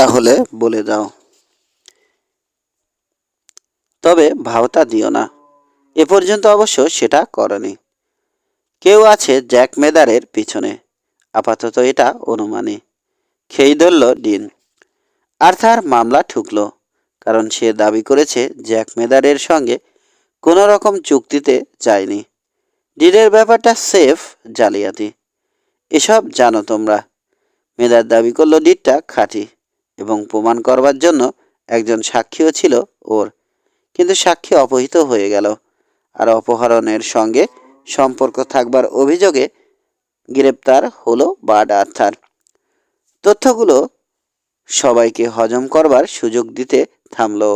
তাহলে বলে দাও। তবে ভাওতা দিও না। এ পর্যন্ত অবশ্য সেটা করনি। কেউ আছে জ্যাক মেদারের পিছনে। আপাতত এটা অনুমানে খেই ধরল ডিন। আর্থার মামলা ঠুকল, কারণ সে দাবি করেছে জ্যাক মেদারের সঙ্গে কোনো রকম চুক্তিতে যায়নি। ডিনের ব্যাপারটা সেফ জালিয়াতি। এসব জানো তোমরা। মেদার দাবি করল ডিটটা খাঁটি। এবং প্রমাণ করবার জন্য একজন সাক্ষীও ছিল ওর। কিন্তু সাক্ষী অপহিত হয়ে গেল। আর অপহরণের সঙ্গে সম্পর্ক থাকবার অভিযোগে গ্রেপ্তার হলো বার্ড আর্থার। তথ্যগুলো সবাইকে হজম করবার সুযোগ দিতে থামলো।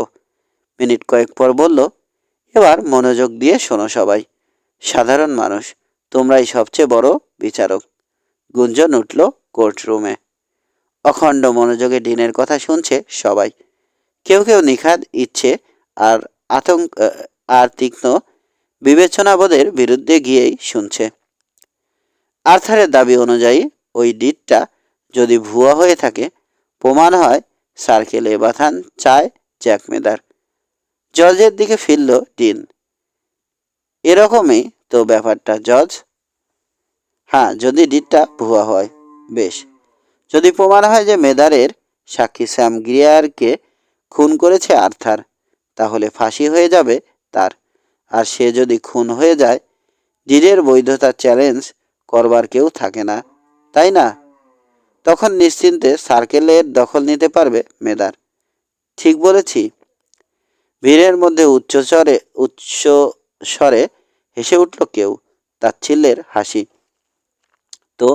মিনিট কয়েক পর বলল, এবার মনোযোগ দিয়ে শোনো সবাই। সাধারণ মানুষ, তোমরাই সবচেয়ে বড় বিচারক। গুঞ্জন উঠল কোর্টরুমে। অখণ্ড মনোযোগে ডিনের কথা শুনছে সবাই। কেউ কেউ নিখাদ, ইচ্ছে আর আতঙ্ক আর তীক্ষ্ণ বিবেচনাবোধের বিরুদ্ধে গিয়েই শুনছে। আর্থারের দাবি অনুযায়ী ওই ডিটটা যদি ভুয়া হয়ে থাকে, প্রমাণ হয় সার্কেলে বাথান চায় জ্যাক মেদার। জজের দিকে ফিরল ডিন। এরকমই তো ব্যাপারটা জজ হ্যাঁ যদি ডিটটা ভুয়া হয়, বেশ। যদি প্রমাণ হয় যে মেদারের সাক্ষী স্যাম গ্রিয়ারকে খুন করেছে আর্থার, তাহলে ফাঁসি হয়ে যাবে তার। আর সে যদি খুন হয়ে যায় ডিনের বৈধতা চ্যালেঞ্জ করবার কেউ থাকে না, তাই না? তখন নিশ্চিন্তে সার্কেলের দখল নিতে পারবে মেদার। ঠিক বলেছি। ভিড়ের মধ্যে উচ্চস্বরে উচ্চ স্বরে হেসে উঠল কেউ, তাচ্ছিল্যের হাসি। তো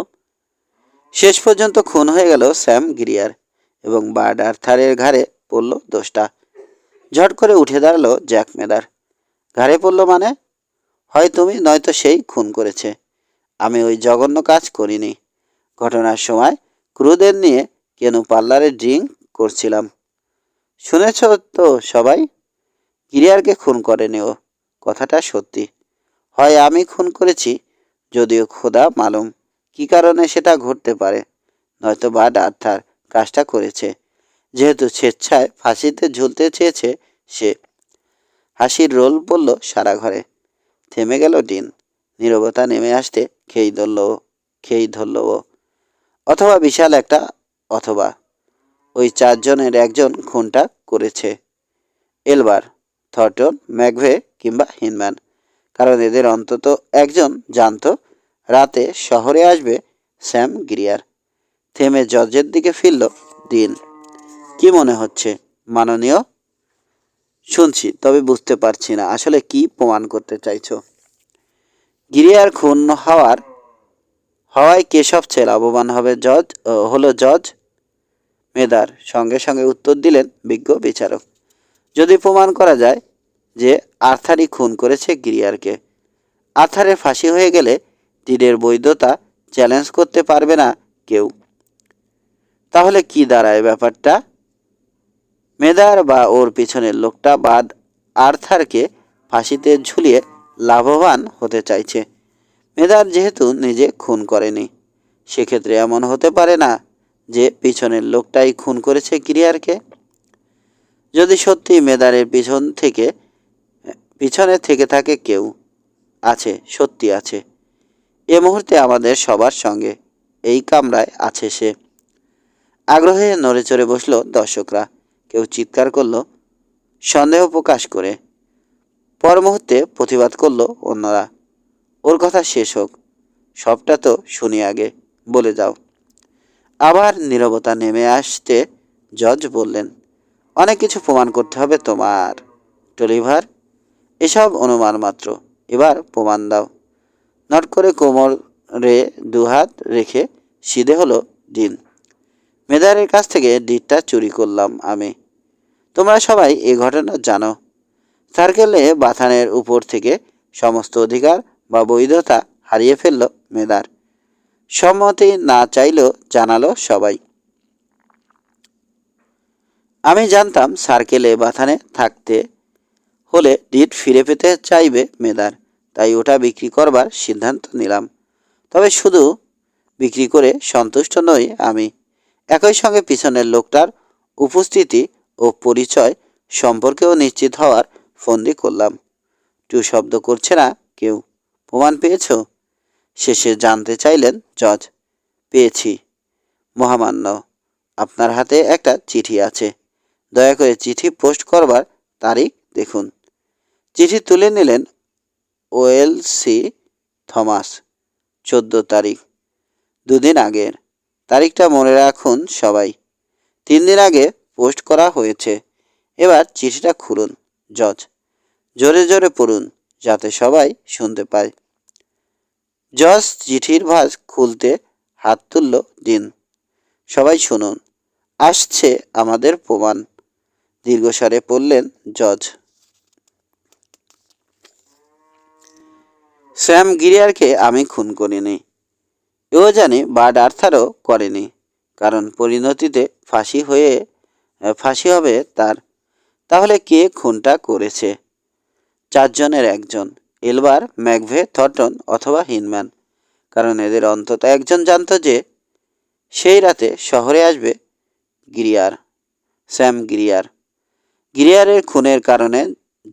শেষ পর্যন্ত খুন হয়ে গেল স্যাম গিরিয়ার এবং বার্ড আর্থারের ঘাড়ে পড়ল দোষটা। ঝট করে উঠে দাঁড়াল জ্যাক মেদার। ঘাড়ে পড়ল মানে? হয় তুমি, নয়তো সেই খুন করেছে। আমি ওই জঘন্য কাজ করিনি। ঘটনার সময় ক্রুদের নিয়ে কেন পার্লারে ড্রিঙ্ক করছিলাম। শুনেছ তো সবাই? গিরিয়ারকে খুন করেনি ও, কথাটা সত্যি। হয় আমি খুন করেছি, যদিও খোদা মালুম। কি কারণে সেটা ঘটতে পারে? নয়তো বা আর্থার কাজটা করেছে। যেহেতু স্বেচ্ছায় ফাঁসিতে ঝুলতে চেয়েছে সে। হাসির রোল পড়ল সারা ঘরে। থেমে গেল ডিন। নীরবতা নেমে আসতে খেই ধরল খেই ধরল ও। অথবা বিশাল একটা অথবা। ওই চারজনের একজন খুনটা করেছে। এলবার, থর্টন, ম্যাকভে কিংবা হিনম্যান। কারণ এদের অন্তত একজন জানতো রাতে শহরে আসবে স্যাম গিরিয়ার। থেমে জজের দিকে ফিরল দিন কি মনে হচ্ছে? মাননীয়? শুনছি, তবে বুঝতে পারছি না, আসলে কি প্রমাণ করতে চাইছো? গিরিয়ার খুন হওয়ার, হওয়ায় কে সবচেয়ে লাভবান হবে জজ হলো জজ মেদার সঙ্গে সঙ্গে উত্তর দিলেন বিজ্ঞ বিচারক। যদি প্রমাণ করা যায় যে আর্থারই খুন করেছে গিরিয়ারকে, আর্থারের ফাঁসি হয়ে গেলে ডিডের বৈধতা চ্যালেঞ্জ করতে পারবে না কেউ। তাহলে কি দাঁড়ায় ব্যাপারটা? মেদার বা ওর পিছনের লোকটা বাদ আর্থারকে ফাঁসিতে ঝুলিয়ে লাভবান হতে চাইছে। মেদার যেহেতু নিজে খুন করেনি, সেক্ষেত্রে এমন হতে পারে না যে পিছনের লোকটাই খুন করেছে গিরিয়ারকে। যদি সত্যি মেদারের পিছন থেকে, পিছনে থেকে থাকে কেউ, আছে, সত্যি আছে। এ মুহূর্তে আমাদের সবার সঙ্গে এই কামরায় আছে সে। আগ্রহে নড়ে চড়ে বসল দর্শকরা। কেউ চিৎকার করল, সন্দেহ প্রকাশ করে। পর মুহূর্তে প্রতিবাদ করল অন্যরা। ওর কথা শেষ হোক, সবটা তো শুনি আগে, বলে যাও। আবার নীরবতা নেমে আসতে জজ বললেন, অনেক কিছু প্রমাণ করতে হবে তোমার টলিভার এসব অনুমান মাত্র, এবার প্রমাণ দাও। নট করে কোমরে দুহাত রেখে সিধে হলো ডিন মেদারের কাছ থেকে ডিটটা চুরি করলাম আমি। তোমরা সবাই এ ঘটনা জানো। সার্কেলে বাথানের উপর থেকে সমস্ত অধিকার বা বৈধতা হারিয়ে ফেলল মেদার সম্মতি না চাইলেও জানালো সবাই। আমি জানতাম সার্কেলে বাথানে থাকতে হলে ডিট ফিরে পেতে চাইবে মেদার তাই ওটা বিক্রি করবার সিদ্ধান্ত নিলাম। তবে শুধু বিক্রি করে সন্তুষ্ট নই আমি। একই সঙ্গে পিছনের লোকটার উপস্থিতি ও পরিচয় সম্পর্কেও নিশ্চিত হওয়ার ফন্দি করলাম। টু শব্দ করছে না কেউ। প্রমাণ পেয়েছ? শেষে জানতে চাইলেন জজ। পেয়েছি। মহামান্য, আপনার হাতে একটা চিঠি আছে। দয়া করে চিঠি পোস্ট করবার তারিখ দেখুন। চিঠি তুলে নিলেন ওয়েল সি থমাস, চোদ্দ তারিখ। দুদিন আগের। তারিখটা মনে রাখুন সবাই। তিন দিন আগে পোস্ট করা হয়েছে। এবার চিঠিটা খুলুন, জজ। জোরে জোরে পড়ুন, যাতে সবাই শুনতে পায়। জজ চিঠির ভাঁজ খুলতে হাত তুলল দিন সবাই শুনুন, আসছে আমাদের প্রমাণ। দীর্ঘস্বরে পড়লেন জজ। স্যাম গিরিয়ারকে আমি খুন করিনি। এও জানি বার্ড আর্থারও করেনি, কারণ পরিণতিতে ফাঁসি হয়ে ফাঁসি হবে তার। তাহলে কে খুনটা করেছে? চারজনের একজন, এলবার, ম্যাকভে থটন অথবা হিনম্যান, কারণ এদের অন্তত একজন জানতো যে সেই রাতে শহরে আসবে গিরিয়ার, স্যাম গিরিয়ার। গিরিয়ারের খুনের কারণে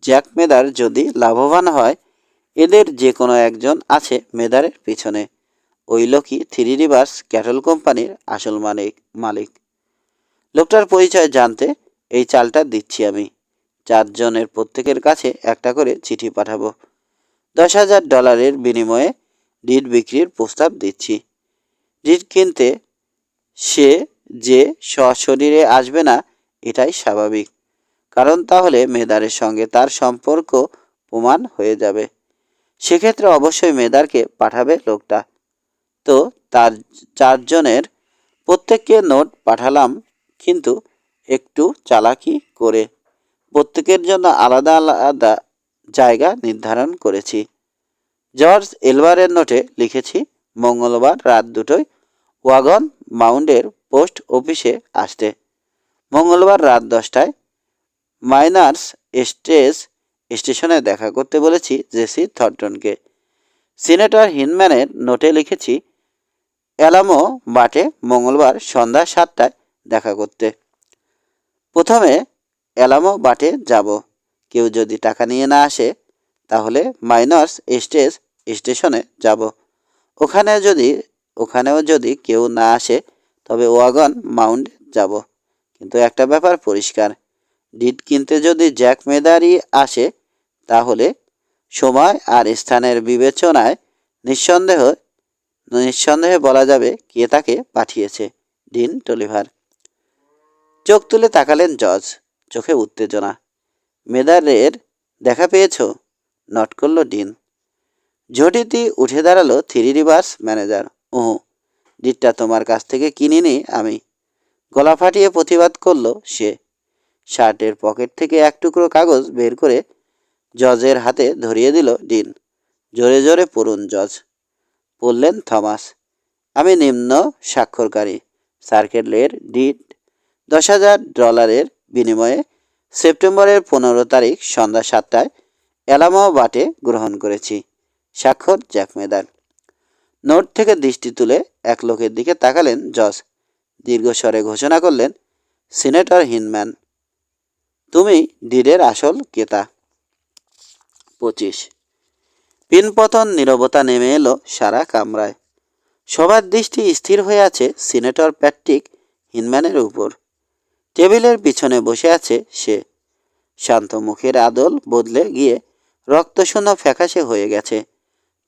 জ্যাক মেদার যদি লাভবান হয় এদের যে কোনো একজন আছে মেদারের পিছনে। ওই লোকই থ্রি রিভার্স ক্যাটল কোম্পানির আসল মালিক মালিক। লোকটার পরিচয় জানতে এই চালটা দিচ্ছি আমি। চারজনের প্রত্যেকের কাছে একটা করে চিঠি পাঠাবো। দশ হাজার ডলারের বিনিময়ে ডিট বিক্রির প্রস্তাব দিচ্ছি। ডিট কিনতে সে যে সশরীরে আসবে না, এটাই স্বাভাবিক। কারণ তাহলে মেদারের সঙ্গে তার সম্পর্ক প্রমাণ হয়ে যাবে। সেক্ষেত্রে অবশ্যই মেদারকে পাঠাবে লোকটা। তো তার চারজনের প্রত্যেককে নোট পাঠালাম, কিন্তু একটু চালাকি করে প্রত্যেকের জন্য আলাদা আলাদা জায়গা নির্ধারণ করেছি। জর্জ এলবারের নোটে লিখেছি, মঙ্গলবার রাত দুটোয় ওয়াগন মাউন্টের পোস্ট অফিসে আসতে। মঙ্গলবার রাত দশটায় মাইনার্স স্টেজ স্টেশনে দেখা করতে বলেছি জেসি থর্টনকে সিনেটর হিনম্যানের নোটে লিখেছি, অ্যালামো বাটে মঙ্গলবার সন্ধ্যা সাতটায় দেখা করতে। প্রথমে অ্যালামো বাটে যাব। কেউ যদি টাকা নিয়ে না আসে, তাহলে মাইনার্স স্টেজ স্টেশনে যাব। ওখানে যদি, ওখানেও যদি কেউ না আসে, তবে ওয়াগন মাউন্ট যাব। কিন্তু একটা ব্যাপার পরিষ্কার, ডিট কিনতে যদি জ্যাক মেদারি আসে তাহলে সময় আর স্থানের বিবেচনায় নিঃসন্দেহ, নিঃসন্দেহে বলা যাবে কে তাকে পাঠিয়েছে, ডিন টলিভার। চোখ তুলে তাকালেন জজ, চোখে উত্তেজনা। মেদারের দেখা পেয়েছ? নট করল ডিন। ঝটিতি উঠে দাঁড়াল থ্রি রিভার্স ম্যানেজার। ও ডিটটা তোমার কাছ থেকে কিনিনি আমি। গলা ফাটিয়ে প্রতিবাদ করল সে। শার্টের পকেট থেকে এক টুকরো কাগজ বের করে জজের হাতে ধরিয়ে দিল ডিন। জোরে জোরে পড়ুন, জজ। পড়লেন থমাস, আমি নিম্ন স্বাক্ষরকারী। সার্কেলের ডিট দশ হাজার ডলারের বিনিময়ে সেপ্টেম্বরের পনেরো তারিখ সন্ধ্যা সাতটায় অ্যালামো বাটে গ্রহণ করেছি। স্বাক্ষর জ্যাকমেদার নোট থেকে দৃষ্টি তুলে এক লোকের দিকে তাকালেন, জজ। দীর্ঘস্বরে ঘোষণা করলেন, সিনেটর হিনম্যান, তুমি ডিডের আসল কেতা পঁচিশ। পিনপতন নীরবতা নেমে এলো সারা কামরায়। সবার দৃষ্টি স্থির হয়ে আছে সিনেটর প্যাট্রিক হিনম্যানের উপর। টেবিলের পিছনে বসে আছে সে। শান্ত মুখের আদল বদলে গিয়ে রক্তশূন্য ফ্যাকাশে হয়ে গেছে।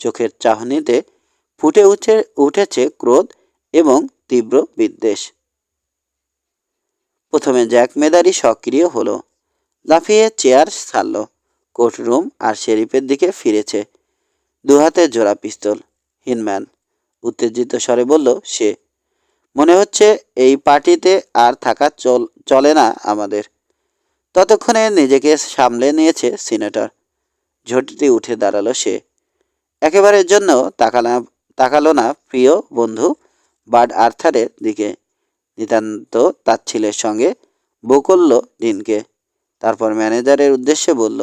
চোখের চাহনিতে ফুটে উঠে, উঠেছে ক্রোধ এবং তীব্র বিদ্বেষ। প্রথমে জ্যাক মেদারি সক্রিয় হলো। লাফিয়ে চেয়ার ছাড়ল। কোর্টরুম আর শেরিফের দিকে ফিরেছে। দু হাতে জোড়া পিস্তল। হিনম্যান উত্তেজিত স্বরে বলল, সে মনে হচ্ছে এই পার্টিতে আর থাকা চল, চলে না আমাদের। ততক্ষণে নিজেকে সামলে নিয়েছে সিনেটর। ঝটিতে উঠে দাঁড়াল সে। একেবারের জন্য তাকালা, তাকালো না প্রিয় বন্ধু বার্ড আর্থারের দিকে। নিতান্ত তাচ্ছিলের সঙ্গে বকলল ডিনকে। তারপর ম্যানেজারের উদ্দেশ্যে বলল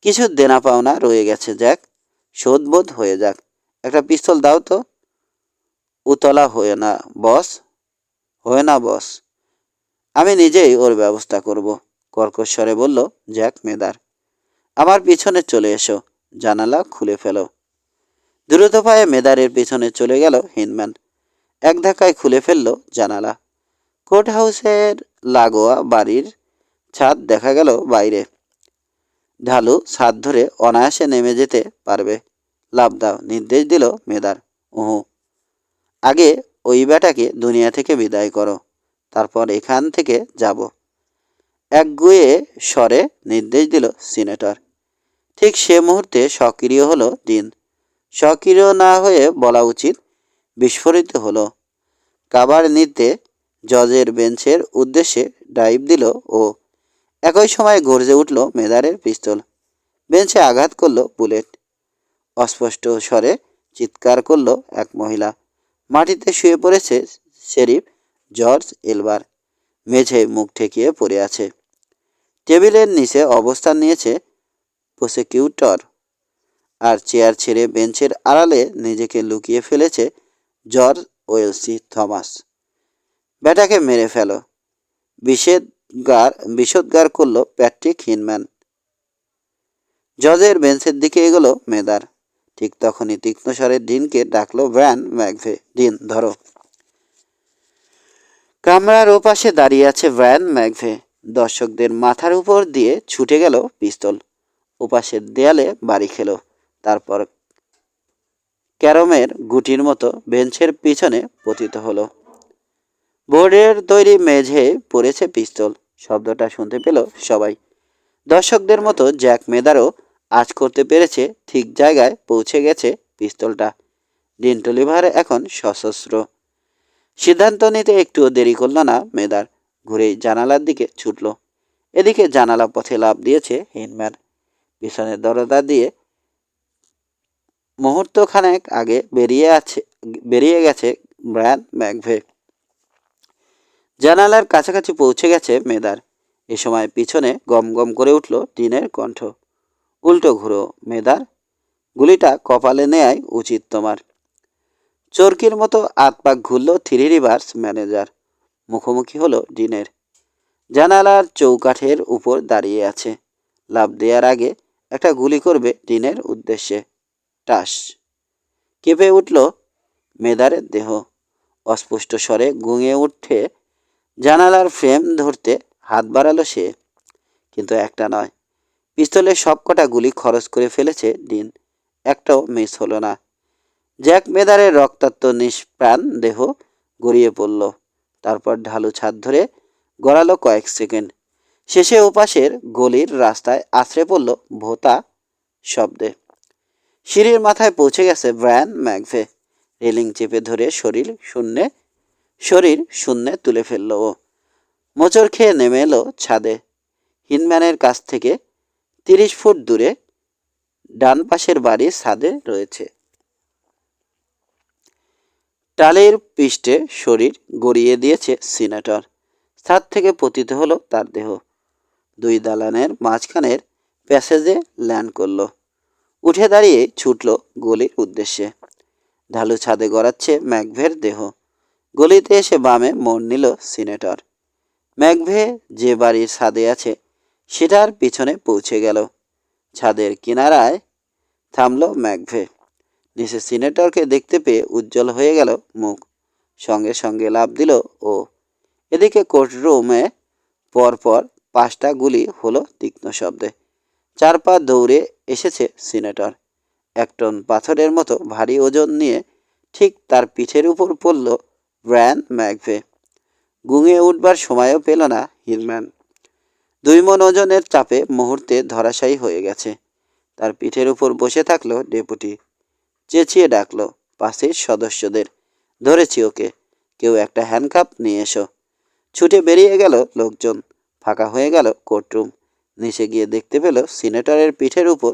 কিছু দেনা পাওনা রয়ে গেছে, যাক, শোধবোধ হয়ে যাক। একটা পিস্তল দাও তো। উতলা হয়ে না, বস। হয়ে না, বস। আমি নিজেই ওর ব্যবস্থা করব কর্কশ্বরে বলল জ্যাক মেদার। আমার পিছনে চলে এসো, জানালা খুলে ফেলো। দ্রুত পায়ে মেদারের পিছনে চলে গেল হিনম্যান। এক ধাক্কায় খুলে ফেলল জানালা। কোর্ট হাউসের লাগোয়া বাড়ির ছাদ দেখা গেল বাইরে। ঢালু ছাদ ধরে অনায়াসে নেমে যেতে পারবে। লাভ দাও, নির্দেশ দিল মেদার। ওহু আগে ওই বেটাকে দুনিয়া থেকে বিদায় করো, তারপর এখান থেকে যাব। একগুয়ে স্বরে নির্দেশ দিল সিনেটর। ঠিক সে মুহূর্তে সক্রিয় হলো দিন। সক্রিয় না হয়ে বলা উচিত, বিস্ফোরিত হলো। কাবার নিতে জজের বেঞ্চের উদ্দেশ্যে ডাইভ দিল ও একই সময় গর্জে উঠল মেদারের পিস্তল। বেঞ্চে আঘাত করল বুলেট। অস্পষ্ট স্বরে চিৎকার করল এক মহিলা। মাটিতে শুয়ে পড়েছে শেরিফ জর্জ এলবার। মেঝে মুখ ঠেকিয়ে পড়ে আছে। টেবিলের নিচে অবস্থান নিয়েছে প্রসিকিউটর। আর চেয়ার ছেড়ে বেঞ্চের আড়ালে নিজেকে লুকিয়ে ফেলেছে জর্জ ওয়েলসি থমাস। ব্যাটাকে মেরে ফেলো। বিষেদগার বিষোদ্গার করল প্যাট্রিক হিনম্যান। জজের বেঞ্চের দিকে এগোলো মেদার। ঠিক তখনই তীক্ষ্ণ স্বরের ডিনকে ডাকলো ভ্যান ম্যাকভে ডিন, ধরো। কামরার ওপাশে দাঁড়িয়ে আছে ভ্যান ম্যাকভে দর্শকদের মাথার উপর দিয়ে ছুটে গেল পিস্তল। ওপাশের দেয়ালে বাড়ি খেলো। তারপর ক্যারমের গুটির মতো বেঞ্চের পিছনে পতিত হলো। বোর্ডের তৈরি মেঝে পড়েছে পিস্তল। শব্দটা শুনতে পেল সবাই। দর্শকদের মতো জ্যাক মেদারও আজ করতে পেরেছে ঠিক জায়গায় পৌঁছে গেছে পিস্তলটা। ডিন্টলিভার এখন সশস্ত্র। সিদ্ধান্ত নিতে একটুও দেরি করল না মেদার। ঘুরে জানালার দিকে ছুটল। এদিকে জানালা পথে লাভ দিয়েছে হিনম্যান পিছনের দরজা দিয়ে মুহূর্তখানেক আগে বেরিয়ে আছে বেরিয়ে গেছে ব্র্যান ম্যাকভে জানালার কাছাকাছি পৌঁছে গেছে মেদার। এ সময় পিছনে গম গম করে উঠল টিনের কণ্ঠ। উল্টো ঘুরো, মেদার। গুলিটা কপালে নেয়াই উচিত তোমার। চরকির মতো আতপাক ঘুরল থ্রি রিভার্স ম্যানেজার। মুখোমুখি হলো ডিনের জানালার চৌকাঠের উপর দাঁড়িয়ে আছে। লাভ দেওয়ার আগে একটা গুলি করবে ডিনের উদ্দেশ্যে। টাস। কেঁপে উঠল মেদারের দেহ। অস্পষ্ট স্বরে গুঙে উঠে জানালার ফ্রেম ধরতে হাত বাড়ালো সে, কিন্তু একটা নয়। পিস্তলের সবকটা গুলি খরচ করে ফেলেছে ডিন, একটাও মিস হলো না। জ্যাক মেদারের রক্তাক্ত নিষ্প্রাণ দেহ গড়িয়ে পড়ল, তারপর ঢালু ছাদ ধরে গড়ালো কয়েক সেকেন্ড। শেষে ওপাশের গলির রাস্তায় আছড়ে পড়ল ভোতা শব্দে। সিঁড়ির মাথায় পৌঁছে গেছে ব্রায়ান ম্যাকভে, রেলিং চেপে ধরে শরীর শূন্যে শরীর শূন্যে তুলে ফেলল ও। মোচড় খেয়ে নেমে এলো ছাদে। হিনম্যানের কাছ থেকে তিরিশ ফুট দূরে ডান পাশের বাড়ি ছাদে রয়েছে। টালের পৃষ্ঠে শরীর গড়িয়ে দিয়েছে সিনেটর। ছাদ থেকে পতিত হলো তার দেহ। দুই দালানের মাঝখানের প্যাসেজে ল্যান্ড করল। উঠে দাঁড়িয়ে ছুটল গলির উদ্দেশ্যে। ঢালু ছাদে গড়াচ্ছে ম্যাকভের দেহ। গলিতে এসে বামে মোড় নিল সিনেটর। ম্যাকভে যে বাড়ির ছাদে আছে, সেটার পিছনে পৌঁছে গেল। ছাদের কিনারায় থামল ম্যাকভে নিচে সিনেটরকে দেখতে পেয়ে উজ্জ্বল হয়ে গেল মুখ। সঙ্গে সঙ্গে লাভ দিল ও। এদিকে কোর্টরুমে পরপর পাঁচটা গুলি হলো তীক্ষ্ণ শব্দে। চার পা দৌড়ে এসেছে সিনেটর। এক টন পাথরের মতো ভারী ওজন নিয়ে ঠিক তার পিঠের উপর পড়ল ব্র্যান ম্যাকভে। গুঙে উঠবার সময়ও পেল না হিরম্যান দুই মন ওজনের চাপে মুহূর্তে ধরাশায়ী হয়ে গেছে। তার পিঠের উপর বসে থাকল ডেপুটি। চেঁচিয়ে ডাকলো পাশের সদস্যদের। ধরেছি ওকে। কেউ একটা হ্যান্ডকাপ নিয়ে এসো। ছুটে বেরিয়ে গেল লোকজন। ফাঁকা হয়ে গেল কোর্টরুম। নিচে গিয়ে দেখতে পেল সিনেটরের পিঠের উপর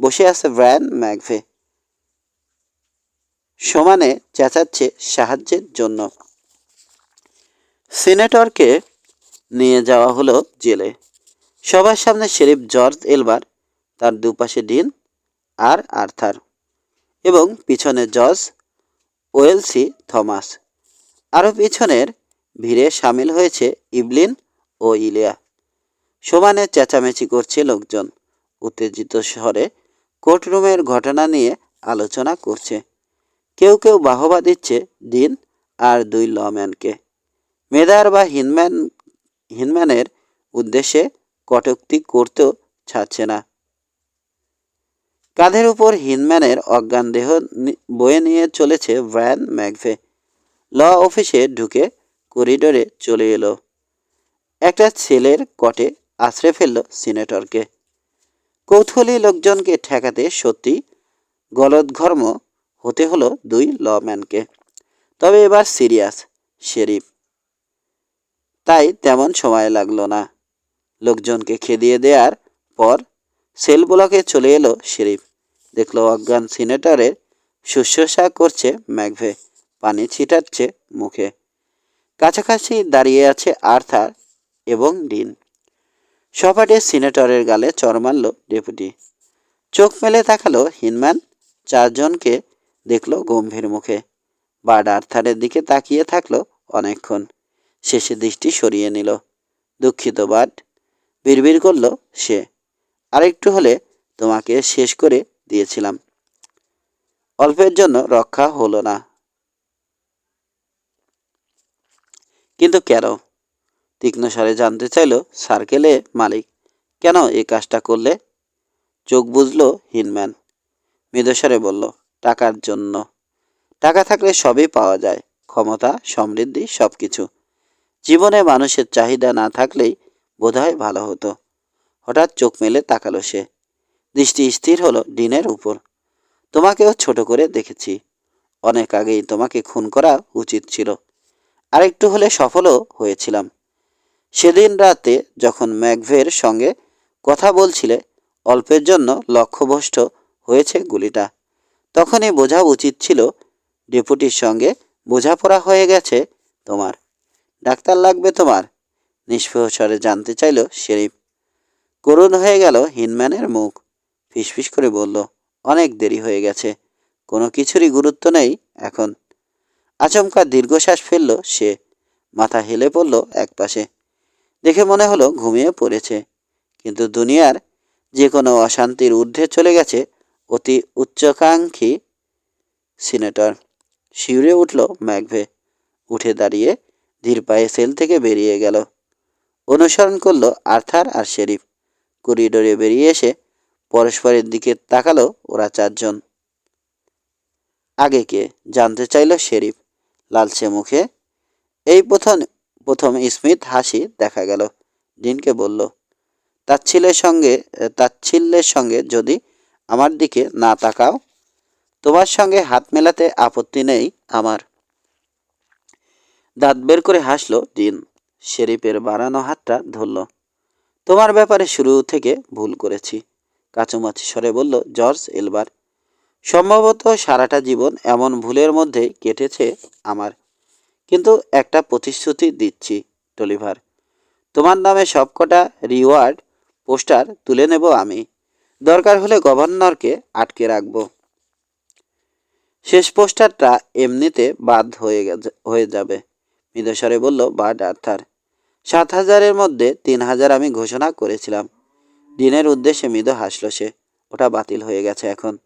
বসে আছে ব্রায়ান ম্যাকভে। সমানে চেঁচাচ্ছে সাহায্যের জন্য। সিনেটরকে নিয়ে যাওয়া হলো জেলে। সবার সামনে শেরিফ জর্জ এলবার, তার দুপাশে ডিন আর আর্থার এবং পিছনে জজ ওয়েলসি থমাস। আরও পিছনের ভিড়ে সামিল হয়েছে ইবলিন ও ইলিয়া। সমানে চেঁচামেচি করছে লোকজন। উত্তেজিত শহরে কোর্টরুমের ঘটনা নিয়ে আলোচনা করছে। কেউ কেউ বাহবা দিচ্ছে দিন আর দুই লম্যানকে। মেদার বা হিনম্যান, হিনম্যানের উদ্দেশ্যে কটুক্তি করতেও ছাড়ছে না। কাঁধের উপর হিনম্যানের অজ্ঞান দেহ বয়ে নিয়ে চলেছে ভ্যান ম্যাকভে ল অফিসে ঢুকে করিডোরে চলে এলো। একটা ছেলের কটে আছড়ে ফেলল সিনেটরকে। কৌতূহলী লোকজনকে ঠেকাতে সত্যি গলদঘর্ম হতে হলো দুই লম্যানকে। তবে এবার সিরিয়াস, শেরিফ। তাই তেমন সময় লাগল না। লোকজনকে খেদিয়ে দেওয়ার পর সেল ব্লকে চলে এলো শেরিফ। দেখল অজ্ঞান সিনেটরের শুশ্রূষা করছে ম্যাকভে, পানি ছিটাচ্ছে মুখে। কাছাকাছি দাঁড়িয়ে আছে আর্থার এবং ডিন। সপাটে সিনেটরের গালে চর মারল ডেপুটি। চোখ মেলে তাকালো হিনম্যান, চারজনকে দেখল গম্ভীর মুখে। বার্ড আর্থারের দিকে তাকিয়ে থাকল অনেকক্ষণ। শেষে দৃষ্টি সরিয়ে নিল। দুঃখিত বার্ড বিড়বিড় করল সে। আরেকটু হলে তোমাকে শেষ করে দিয়েছিলাম। অল্পের জন্য রক্ষা হলো না। কিন্তু কেন? তীক্ষ্ণ স্বরে জানতে চাইল সার্কেলে মালিক। কেন এই কাজটা করলে? চোখ বুঝলো হিনম্যান মৃদস্বরে বলল টাকার জন্য। টাকা থাকলে সবই পাওয়া যায়, ক্ষমতা, সমৃদ্ধি সব কিছু জীবনে মানুষের চাহিদা না থাকলেই বোধহয় ভালো হতো। হঠাৎ চোখ মেলে তাকালো সে। দৃষ্টি স্থির হলো ডিনের উপর। তোমাকেও ছোট করে দেখেছি। অনেক আগেই তোমাকে খুন করা উচিত ছিল। আরেকটু হলে সফলও হয়েছিলাম। সেদিন রাতে যখন ম্যাকভের সঙ্গে কথা বলছিলে, অল্পের জন্য লক্ষ্যভ্রষ্ট হয়েছে গুলিটা। তখনই বোঝা উচিত ছিল, ডেপুটির সঙ্গে বোঝাপড়া হয়ে গেছে তোমার। ডাক্তার লাগবে তোমার। নিষ্পেহ স্বরে জানতে চাইল শেরিফ। করুণ হয়ে গেল হিনম্যানের মুখ। ফিসফিস করে বলল, অনেক দেরি হয়ে গেছে। কোনো কিছুরই গুরুত্ব নেই এখন। আচমকা দীর্ঘশ্বাস ফেলল সে। মাথা হেলে পড়ল একপাশে। দেখে মনে হলো ঘুমিয়ে পড়েছে। কিন্তু দুনিয়ার যে কোনো অশান্তির ঊর্ধ্বে চলে গেছে অতি উচ্চাকাঙ্ক্ষী সিনেটর। শিউরে উঠল ম্যাকভে। উঠে দাঁড়িয়ে ধীর পায়ে সেল থেকে বেরিয়ে গেল। অনুসরণ করল আর্থার আর শেরিফ। করিডোরে বেরিয়ে এসে পরস্পরের দিকে তাকালো ওরা চারজন। আগে কে জানতে চাইল শেরিফ। লালচে মুখে এই প্রথম প্রথম স্মিথ হাসি দেখা গেল। ডিনকে বলল, তাচ্ছিলের সঙ্গে তাচ্ছিল্যের সঙ্গে যদি আমার দিকে না তাকাও। তোমার সঙ্গে হাত মেলাতে আপত্তি নেই আমার। দাঁত বের করে হাসলো দিন। শেরিফের বাড়ানো হাতটা ধরল। তোমার ব্যাপারে শুরু থেকে ভুল করেছি। কাচুমাচি স্বরে বলল, জর্জ এলবার, সম্ভবত সারাটা জীবন এমন ভুলের মধ্যে কেটেছে আমার। কিন্তু একটা প্রতিশ্রুতি দিচ্ছি, টলিভার। তোমার নামে সবকটা রিওয়ার্ড পোস্টার তুলে নেব আমি। দরকার হলে গভর্নরকে আটকে রাখব। শেষ পোস্টারটা এমনিতে বাদ হয়ে গেছে- হয়ে যাবে, মৃদস্বরে বলল বার্ড আর্থার। সাত হাজারের মধ্যে তিন হাজার আমি ঘোষণা করেছিলাম। দিনের উদ্দেশ্যে মৃদু হাসল সে, ওটা বাতিল হয়ে গেছে এখন।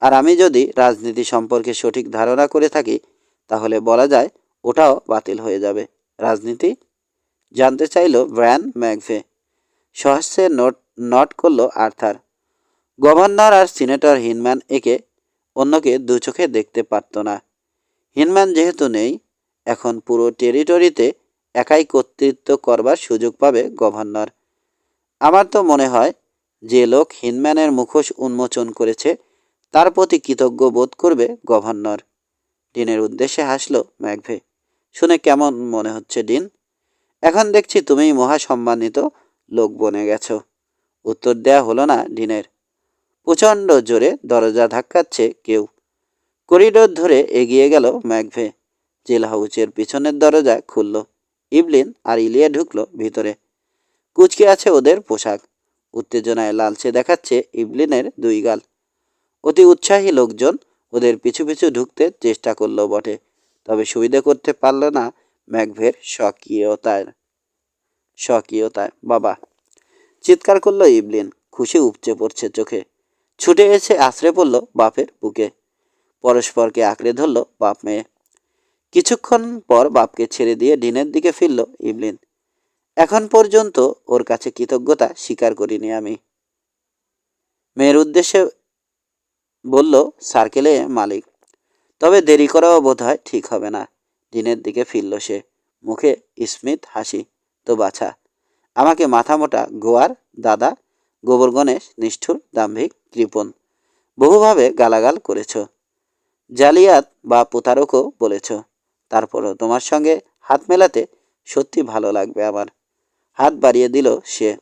আর আমি যদি রাজনীতি সম্পর্কে সঠিক ধারণা করে থাকি, তাহলে বলা যায় ওটাও বাতিল হয়ে যাবে। রাজনীতি? জানতে চাইল ব্র্যান ম্যাকভে। সহস্যে নোট, নট করল আর্থার। গভর্নর আর সিনেটর হিনম্যান একে অন্যকে দু চোখে দেখতে পারত না। হিনম্যান যেহেতু নেই, এখন পুরো টেরিটরিতে একাই কর্তৃত্ব করবার সুযোগ পাবে গভর্নর। আমার তো মনে হয়, যে লোক হিনম্যানের মুখোশ উন্মোচন করেছে, তার প্রতি কৃতজ্ঞ বোধ করবে গভর্নর। ডিনের উদ্দেশ্যে হাসলো ম্যাকভে। শুনে কেমন মনে হচ্ছে ডিন? এখন দেখছি তুমি মহাসম্মানিত লোক বনে গেছো। উত্তর দেয়া হলো না ডিনের। প্রচণ্ড জোরে দরজা ধাক্কাচ্ছে কেউ। করিডোর ধরে এগিয়ে গেল ম্যাকভে। জেল হাউচের পিছনের দরজা খুলল। ইবলিন আর ইলিয়া ঢুকলো ভিতরে। কুচকে আছে ওদের পোশাক। উত্তেজনায় লালচে দেখাচ্ছে ইবলিনের দুই গাল। অতি উৎসাহী লোকজন ওদের পিছু পিছু ঢুকতে চেষ্টা করল বটে, তবে সুবিধে করতে পারল না ম্যাকভের স্বকীয়তায় স্বকীয়তায়, বাবা। চিৎকার করল ইবলিন। খুশি উপচে পড়ছে চোখে। ছুটে এসে আশ্রে পড়ল বাপের বুকে। পরস্পরকে আঁকড়ে ধরল বাপ মেয়ে। কিছুক্ষণ পর বাপকে ছেড়ে দিয়ে ডিনের দিকে ফিরল ইবলিন। এখন পর্যন্ত ওর কাছে কৃতজ্ঞতা স্বীকার করিনি আমি। মেয়ের উদ্দেশ্যে বলল, সার্কেলে মালিক। তবে দেরি করাও বোধ হয় ঠিক হবে না। দিনের দিকে ফিরল সে। মুখে স্মিত হাসি, তো বাছা, আমাকে মাথা মোটা গোয়ার দাদা গোবর গণেশ, নিষ্ঠুর দাম্ভিক কৃপণ। বহুভাবে গালাগাল করেছ। জালিয়াত বা প্রতারকও বলেছ। তারপরও তোমার সঙ্গে হাত মেলাতে সত্যি ভালো লাগবে আমার। হাত বাড়িয়ে দিল সে।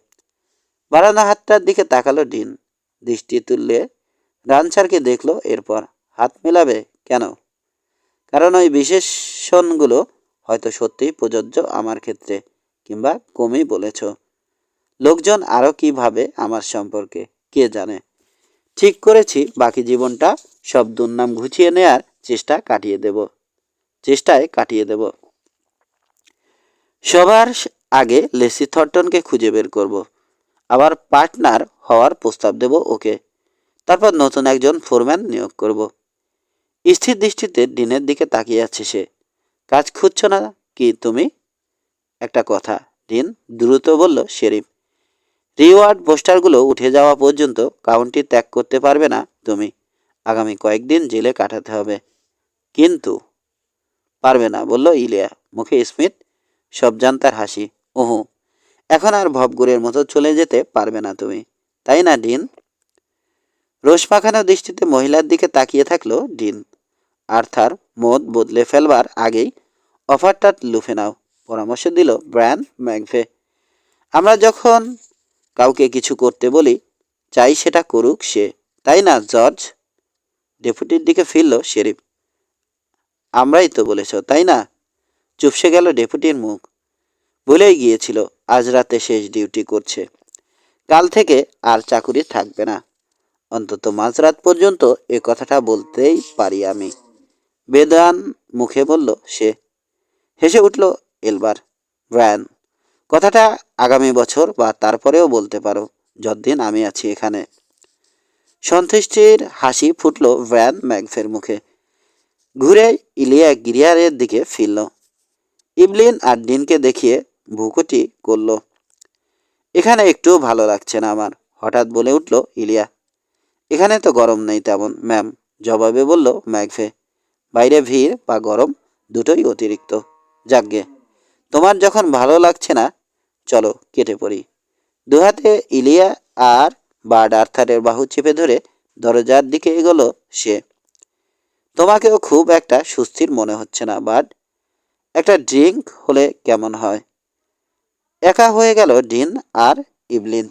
বাড়ানো হাতটার দিকে তাকালো ডিন। দৃষ্টি তুললে রানসারকে দেখল এরপর। হাত মেলাবে কেন? কারণ ওই বিশেষণগুলো হয়তো সত্যিই প্রযোজ্য আমার ক্ষেত্রে, কিংবা কমই বলেছ। লোকজন আরও কি ভাবে আমার সম্পর্কে কে জানে? ঠিক করেছি, বাকি জীবনটা সব দুর্নাম ঘুচিয়ে নেয়ার চেষ্টা কাটিয়ে দেব। চেষ্টায় কাটিয়ে দেব। সবার আগে লেসি থর্টনকে খুঁজে বের করব। আবার পার্টনার হওয়ার প্রস্তাব দেব ওকে। তারপর নতুন একজন ফোরম্যান নিয়োগ করব। স্থির দৃষ্টিতে ডিনের দিকে তাকিয়ে আছে সে। কাজ খুঁজছ না কি তুমি? একটা কথা। ডিন দ্রুত বলল, শেরিফ রিওয়ার্ড পোস্টারগুলো উঠে যাওয়া পর্যন্ত কাউন্টি ত্যাগ করতে পারবে না তুমি। আগামী কয়েকদিন জেলে কাটাতে হবে। কিন্তু পারবে না, বলল ইলিয়া। মুখে স্মিথ সব জানতার হাসি। ওহু এখন আর ভবগুরের মতো চলে যেতে পারবে না তুমি। তাই না, ডিন? রোষ পাখানো দৃষ্টিতে মহিলার দিকে তাকিয়ে থাকল ডিন। আর্থার মদ বদলে ফেলবার আগেই অফারটা লুফে নাও, পরামর্শ দিল ব্র্যান ম্যাকভে। আমরা যখন কাউকে কিছু করতে বলি, চাই সেটা করুক সে। তাই না, জর্জ? ডেপুটির দিকে ফিরল শেরিফ। আমরাই তো বলেছ, তাই না? চুপসে গেল ডেপুটির মুখ। ভুলেই গিয়েছিল, আজ রাতে শেষ ডিউটি করছে। কাল থেকে আর চাকুরি থাকবে না। অন্তত মাঝরাত পর্যন্ত এ কথাটা বলতেই পারি আমি। বেদান মুখে বলল, সে। হেসে উঠল এলবার, ব্রায়ান। কথাটা আগামী বছর বা তারপরেও বলতে পারো, যতদিন আমি আছি এখানে। সন্তুষ্টির হাসি ফুটল ভ্যান ম্যাগফের মুখে। ঘুরে ইলিয়া গিরিয়ারের দিকে ফিরল। ইবলিন আর ডিনকে দেখিয়ে ভুকুটি করল, এখানে একটুও ভালো লাগছে না আমার হঠাৎ বলে উঠল ইলিয়া। এখানে তো গরম নেই তেমন, ম্যাম জবাবে বলল ম্যাগফে। বাইরে ভিড় বা গরম দুটোই অতিরিক্ত যাকগে তোমার যখন ভালো লাগছে না চলো কেটে পড়ি। দুহাতে ইলিয়া আর বার্ড আর্থারের বাহু চেপে ধরে দরজার দিকে এগোলো সে। তোমাকেও খুব একটা সুস্থির মনে হচ্ছে না, বার্ড। একটা ড্রিঙ্ক হলে কেমন হয়? একা হয়ে গেল ডিন আর ইবলিন।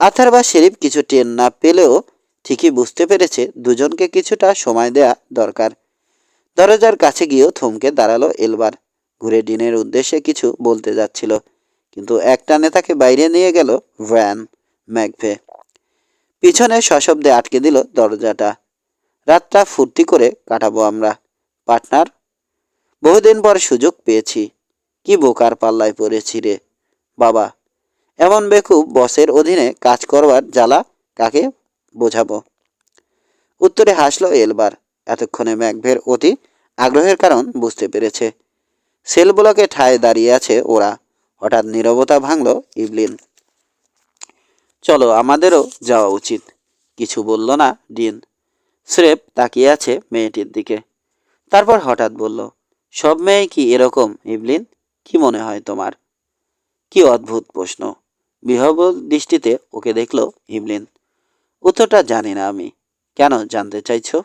আথার বা শেরিফ কিছু টেন না পেলেও ঠিকই বুঝতে পেরেছে দুজনকে কিছুটা সময় দেয়া দরকার। দরজার কাছে গিয়েও থমকে দাঁড়াল এলবার। ঘুরে ডিনের উদ্দেশ্যে কিছু বলতে যাচ্ছিল। কিন্তু একটা নেতাকে বাইরে নিয়ে গেল ভ্যান ম্যাকভে। পিছনে সশব্দে আটকে দিল দরজাটা। রাতটা ফুর্তি করে কাটাবো আমরা। পার্টনার, বহুদিন পর সুযোগ পেয়েছি। কি বোকার পাল্লায় পড়েছি রে। বাবা, এমন বেকুব বসের অধীনে কাজ করবার জ্বালা কাকে বোঝাবো? উত্তরে হাসলো এলবার। এতক্ষণে ম্যাকভের অতি আগ্রহের কারণ বুঝতে পেরেছে। সেল ব্লকে ঠায় দাঁড়িয়ে আছে ওরা। হঠাৎ নীরবতা ভাঙল ইবলিন চলো, আমাদেরও যাওয়া উচিত। কিছু বলল না ডিন। স্রেফ তাকিয়ে আছে মেয়েটির দিকে। তারপর হঠাৎ বলল, সব মেয়ে কি এরকম ইবলিন কি মনে হয় তোমার? কি অদ্ভুত প্রশ্ন। বিহবল দৃষ্টিতে ওকে দেখল ইবলিন উত্তরটা জানি না আমি। কেন জানতে চাইছো?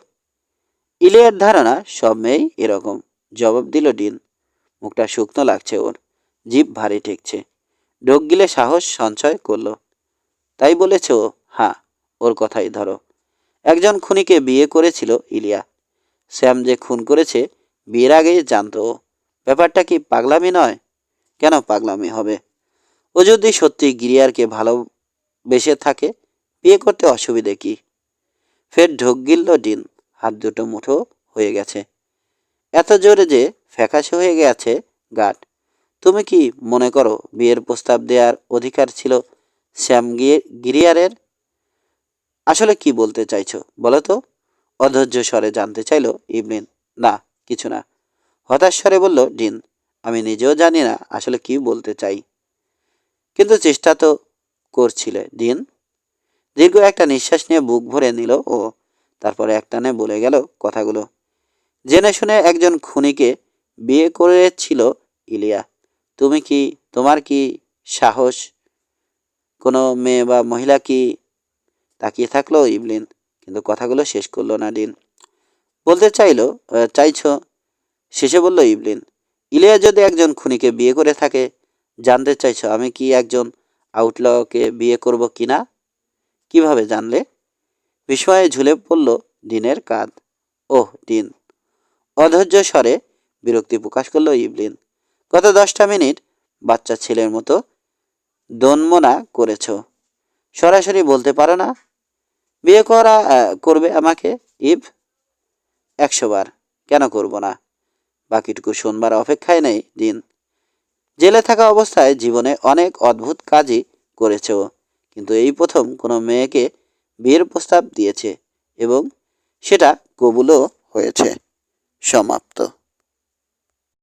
ইলিয়ার ধারণা, সব মেয়েই এরকম, জবাব দিল ডিন। মুখটা শুকনো লাগছে ওর। জিভ ভারী ঠেকছে। ঢোক গিলে সাহস, সঞ্চয় করল। তাই বলেছে হ্যাঁ ওর কথাই ধরো। একজন খুনিকে বিয়ে করেছিল ইলিয়া। শ্যাম যে খুন করেছে, বিয়ের আগেই জানতো ব্যাপারটা কি পাগলামি নয়? কেন পাগলামি হবে? ও যদি সত্যি গিরিয়ারকে ভালোবেসে থাকে, বিয়ে করতে অসুবিধে কি? ফের ঢোক গিলল ডিন, হাত দুটো মুঠো হয়ে গেছে। এত জোরে যে ফ্যাকাশে হয়ে গেছে গার্ড তুমি কি মনে করো বিয়ের প্রস্তাব দেওয়ার অধিকার ছিল শ্যাম গিরিয়ারের? আসলে কি বলতে চাইছো বলো তো? অধৈর্য স্বরে জানতে চাইলো ইবলিন। না, কিছু না। হতাশ স্বরে বলল, ডিন, আমি নিজেও জানি না আসলে কি বলতে চাই। কিন্তু চেষ্টা তো করছিলে, ডিন। দীর্ঘ একটা নিঃশ্বাস নিয়ে বুক ভরে নিল ও তারপরে একটানে বলে গেল কথাগুলো। জেনে শুনে একজন খুনিকে বিয়ে করেছিল ইলিয়া। তুমি কি, তোমার কি সাহস? কোনো মেয়ে বা মহিলা কি তাকিয়ে থাকল ইবলিন? কিন্তু কথাগুলো শেষ করল না ডিন বলতে চাইলো চাইছ? শেষে বলল ইবলিন, ইলিয়া যদি একজন খুনিকে বিয়ে করে থাকে, জানতে চাইছো আমি কি একজন আউটলকে বিয়ে করব কি না? কীভাবে জানলে? বিস্ময়ে ঝুলে পড়ল ডিনের কাঁধ। ওহ ডিন অধৈর্য স্বরে বিরক্তি প্রকাশ করল ইবলিন। গত দশটা মিনিট বাচ্চা ছেলের মতো দনমনা করেছ। সরাসরি বলতে পারো না। বিয়ে করা করবে আমাকে ইব একশো বার। কেন করব না? বাকিটুকু শোনবার অপেক্ষায় নেই দিন। জেলে থাকা অবস্থায় জীবনে অনেক অদ্ভুত কাজই করেছে, কিন্তু এই প্রথম কোনো মেয়েকে বিয়ের প্রস্তাব দিয়েছে এবং সেটা কবুলও হয়েছে। সমাপ্ত।